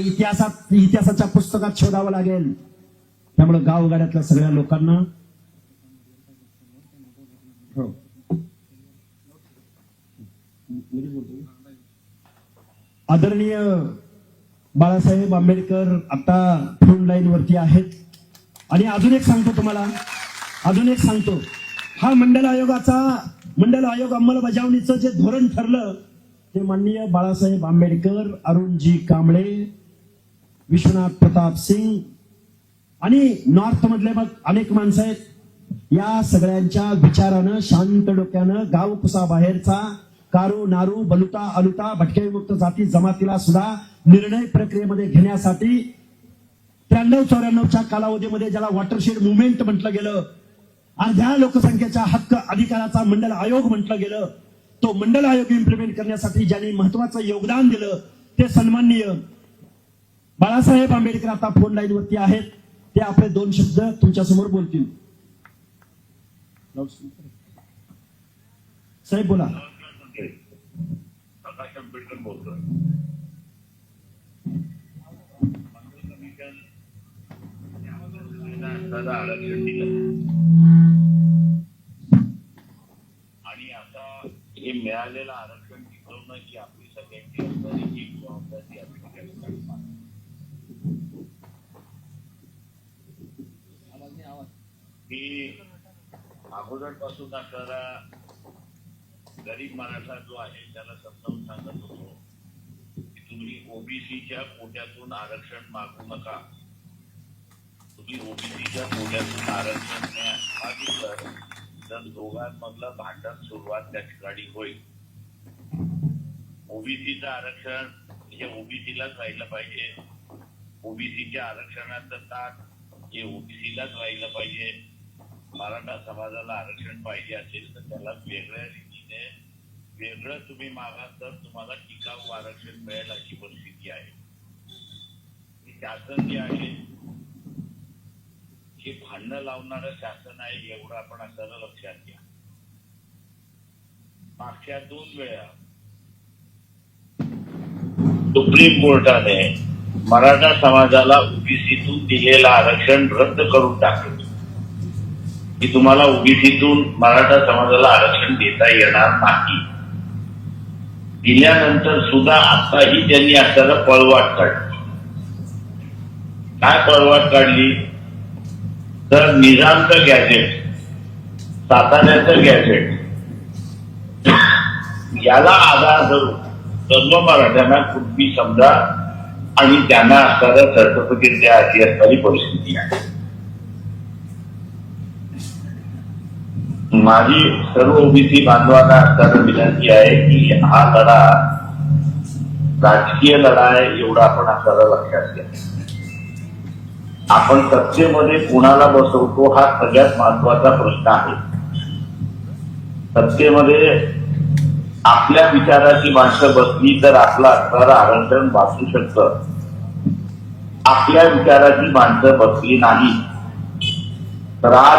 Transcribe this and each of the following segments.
इतिहासात इतिहासाच्या पुस्तकात शोधावं लागेल. त्यामुळे गावगाड्यातल्या सगळ्या लोकांना हो. आदरणीय बाळासाहेब आंबेडकर आता फ्रंट लाईन वरती आहेत. आणि अजून एक सांगतो तुम्हाला. अजून एक सांगतो. हा मंडल आयोगाचा मंडल आयोग अंमलबजावणीचं जे धोरण ठरलं ते माननीय बाळासाहेब आंबेडकर अरुणजी कांबळे विश्वनाथ प्रताप सिंग आणि नॉर्थ मधले मग अनेक माणसं आहेत. या सगळ्यांच्या विचारानं शांत डोक्यानं गाव कुसा बाहेरचा कारू नारू बलुता अलुता भटके विमुक्त जाती जमातीला सुद्धा निर्णय प्रक्रियेमध्ये घेण्यासाठी त्र्याण्णव चौऱ्याण्णवच्या कालावधीमध्ये ज्याला वॉटरशेड मुवमेंट म्हटलं गेलं अर्ध्या लोकसंख्येच्या हक्क अधिकाराचा मंडल आयोग म्हटलं गेलं तो मंडल आयोग इम्प्लिमेंट करण्यासाठी ज्यांनी महत्वाचं योगदान दिलं ते सन्माननीय बाळासाहेब आंबेडकर आता फोन लाईन वरती आहेत. ते आपले दोन शब्द तुमच्यासमोर बोलतील. साहेब बोला. प्रकाश आंबेडकर बोलतोय आरक्षण दिलं आणि आता हे मिळालेलं आरक्षण टिकवणं ही आपली सगळ्यांची असणारी एक जबाबदारी आपली की अगोदरपासून असणारा गरीब मराठा जो आहे त्याला समजावून सांगत होतो की तुम्ही ओबीसीच्या कोट्यातून आरक्षण मागू नका. तुम्ही ओबीसीच्या कोट्यातून आरक्षण मागितलं तर दोघांमधलं भांडण सुरुवात त्या ठिकाणी होईल. ओबीसीचं आरक्षण हे ओबीसीलाच राहिलं पाहिजे. ओबीसीच्या आरक्षणाचं ताक हे ओबीसीलाच राहिलं पाहिजे. मराठा समाजाला आरक्षण पाहिजे असेल तर त्याला वेगळ्या रीतीने वेगळं तुम्ही मागा तर तुम्हाला टिकाऊ आरक्षण मिळेल अशी परिस्थिती आहे. शासन जे आहे हे भांडणं लावणारं शासन आहे एवढं आपण आपल्याला लक्षात घ्या. मागच्या दोन वेळा सुप्रीम कोर्टाने मराठा समाजाला ओबीसीतून दिलेलं आरक्षण रद्द करून टाकलं. की तुम्हाला ओबीसीतून मराठा समाजाला आरक्षण देता येणार नाही. दिल्यानंतर सुद्धा आताही त्यांनी आपल्याला पळवाट काढली. काय पळवाट काढली? तर निजामचं गॅजेट साताऱ्याचं गॅजेट याला आधार धरून सर्व मराठ्यांना कुणबी समजा आणि त्यांना असणाऱ्या सर्टिफिकेट द्या अशी असणारी परिस्थिती आहे. माझी सर्व ओबीसी बांधवांना असताना विनंती आहे की हा लढा राजकीय लढा आहे एवढा आपण आपल्याला लक्षात घ्या. आपण सत्तेमध्ये कुणाला बसवतो हा सगळ्यात महत्त्वाचा प्रश्न आहे. सत्तेमध्ये आपल्या विचाराची माणसं बसली तर आपला असणारं आरक्षण वाचू शकतं. आपल्या विचाराची माणसं बसली नाही तर आज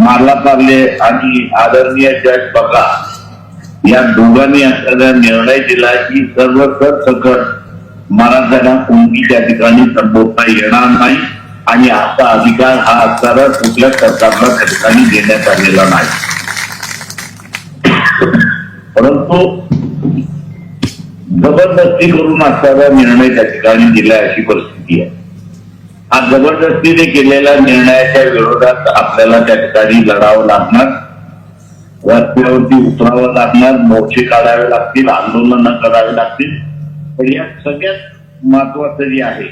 मारला पार्ले आणि आदरणीय जज बघा. या दोघांनी असलेला निर्णय दिला की सर्व सकट मराठ्यांना कोणती त्या ठिकाणी संबोधता येणार नाही आणि असा अधिकार हा असणारा कुठल्या सरकारला त्या ठिकाणी देण्यात आलेला नाही. परंतु जबरदस्ती करून असणारा निर्णय त्या ठिकाणी दिला अशी परिस्थिती आहे. हा जबरदस्तीने केलेल्या निर्णयाच्या विरोधात आपल्याला त्या ठिकाणी लढावं लागणार रस्त्यावरती उतरावं लागणार मोर्चे काढावे लागतील आंदोलन करावे लागतील पण या सगळ्यात महत्वाचं जे आहे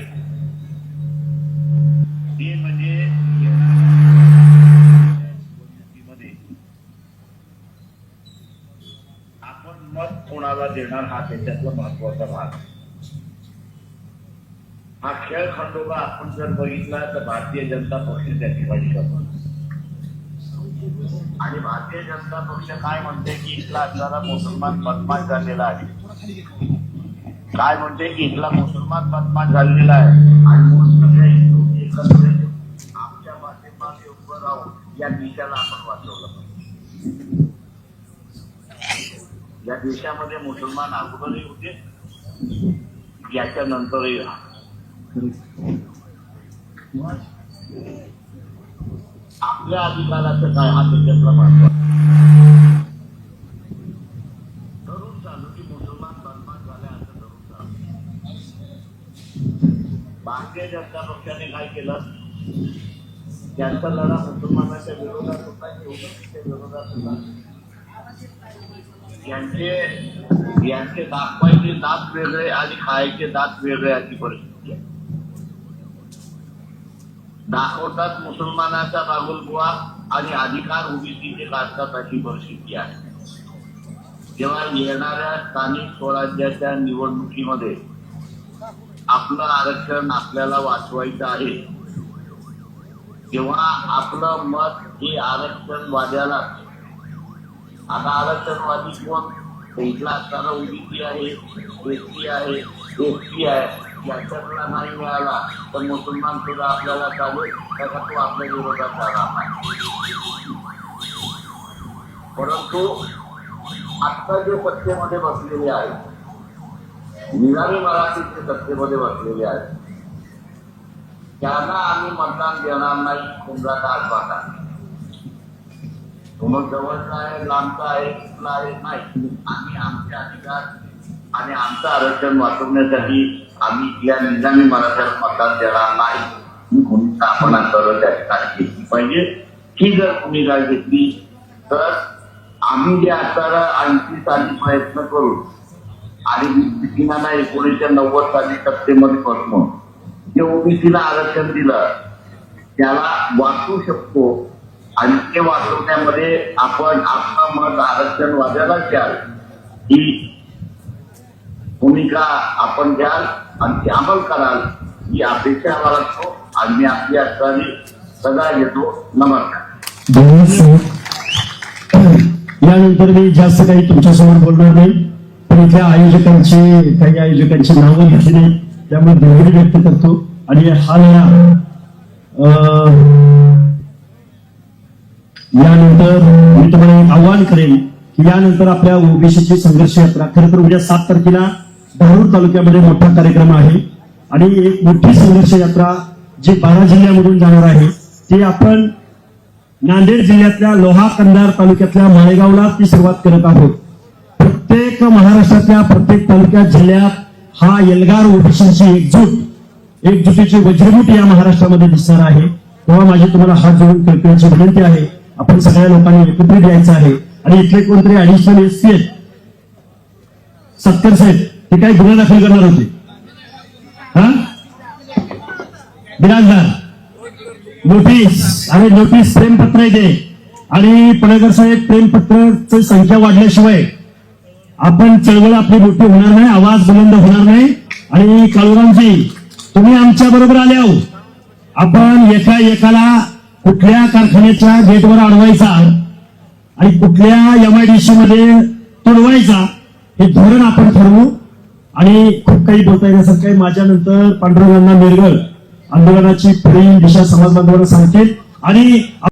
ते म्हणजे आपण मत कोणाला देणार हा त्याच्यातला महत्त्वाचा भाग आहे. हा खेळ खंडोबा आपण जर बघितला तर भारतीय जनता पक्ष त्या ठिकाणी करतो आणि भारतीय जनता पक्ष काय म्हणते की इथला असणारा मुसलमान बदमाश झालेला आहे? काय म्हणते की इथला मुसलमान बदमाश झालेला आहे? आणि हिंदू एकत्र आमच्या पाठीमागे उभं राहून या देशाला आपण वाचवलं पाहिजे. या देशामध्ये मुसलमान अगोदरही होते याच्या नंतरही राहतो आपल्या अधिकाराचं काय? हा त्याच्यातला महत्त्व धरून चालू की मुसलमान झाले असं धरून चालू. भारतीय जनता पक्षाने काय केलं? त्यांचा लढा मुसलमानाच्या विरोधात होता शिवसेनेच्या विरोधात होता यांचे यांचे दाखवायचे दात वेगळे आणि खायचे दात वेगळे अशी परिस्थिती आहे. दाखवतात मुसलमानाचा बागुलबुवा आणि अधिकार ओबीसीचे काढतात अशी परिस्थिती आहे. जेव्हा येणाऱ्या स्थानिक स्वराज्याच्या निवडणुकीमध्ये आपलं आरक्षण आपल्याला वाचवायचं आहे तेव्हा आपलं मत हे आरक्षणवाद्याला आता आरक्षणवादी कोण? इथला असताना ओबीसी आहे एसटी आहे एसटी आहे. याच्यातला नाही मिळाला तर मुसलमान सुद्धा आपल्याला चालेल त्याचा तो आपल्या विरोधात राहणार परंतु आत्ता जे सत्तेमध्ये बसलेले आहेत मराठी जे सत्तेमध्ये बसलेले आहेत त्यांना आम्ही मतदान देणार नाही कुंभराचा आठवाटा तो मग जवळचा आहे लांबचा आहे कुठला आहे नाही. आम्ही आमचे अधिकार आणि आमचं आरक्षण वाचवण्यासाठी आम्ही या निजामी मराठ्याला मतदान देणार नाही ही भूमिका आपण त्या ठिकाणी घेतली पाहिजे. ही जर भूमिका घेतली तर आम्ही जे आता आणखी साधी प्रयत्न करू आणि ओबीसीला एकोणीसशे नव्वद साली सत्तेमध्ये बसणं जे ओबीसीला आरक्षण दिलं त्याला वाचू शकतो. आणि ते वाचवण्यामध्ये आपण आपलं मत आरक्षण वाजायला द्याल ही भूमिका आपण द्याल आणि ती अंमल कराल ही अपेक्षा आम्हाला असतो आणि मी आपली असताना सदा येतो. नमस्कार. यानंतर मी जास्त काही तुमच्यासमोर बोलणार नाही पण इथल्या आयोजकांची काही आयोजकांची नावं घेतली नाही त्यामुळे धन्यवाद व्यक्त करतो. आणि हा लढा अं, यानंतर मी तुम्हाला एक आव्हान करेन की यानंतर आपल्या ओबीसीची संघर्ष यात्रा खरं तर उद्या सात तारखेला धारूर तालुक्यामध्ये मोठा कार्यक्रम आहे. आणि एक मोठी संघर्ष यात्रा जी बारा जिल्ह्यामधून जाणार आहे ती आपण नांदेड जिल्ह्यातल्या लोहा कंधार तालुक्यातल्या माळेगावला ती सुरुवात करत आहोत. प्रत्येक महाराष्ट्रातल्या प्रत्येक तालुक्यात जिल्ह्यात हा एल्गार ओबीसीची एकजूट एकजुटीची वज्रमूठ या महाराष्ट्रामध्ये दिसणार आहे. तेव्हा माझी तुम्हाला हात जोडून कल्पनेची विनंती आहे. आपण सगळ्या लोकांनी एकत्रित यायचं आहे. आणि इथले कोणतरी ऍडिशनल एस सी आहेत? सत्तर साहेब. ते काही गुन्हा दाखल करणार होते. हा? बिराजदार नोटीस आणि नोटीस प्रेमपत्र आहे ते. आणि पणेकर साहेब प्रेमपत्राची संख्या वाढल्याशिवाय आपण चळवळ आपली मोठी होणार नाही आवाज बुलंद होणार नाही. आणि काळूरामजी तुम्ही आमच्या बरोबर आले आहो. आपण एका एकाला कुठल्या कारखान्याच्या गेटवर अडवायचा आणि कुठल्या एमआयडीसी मध्ये तुडवायचा हे धोरण आपण ठरवू. आणि खूप काही बोलता येण्यासारखं आहे माझ्यानंतर पांडुरंगांना मिरगळ आंदोलनाची पुढील दिशा समाज बांधवांना सांगतील. आणि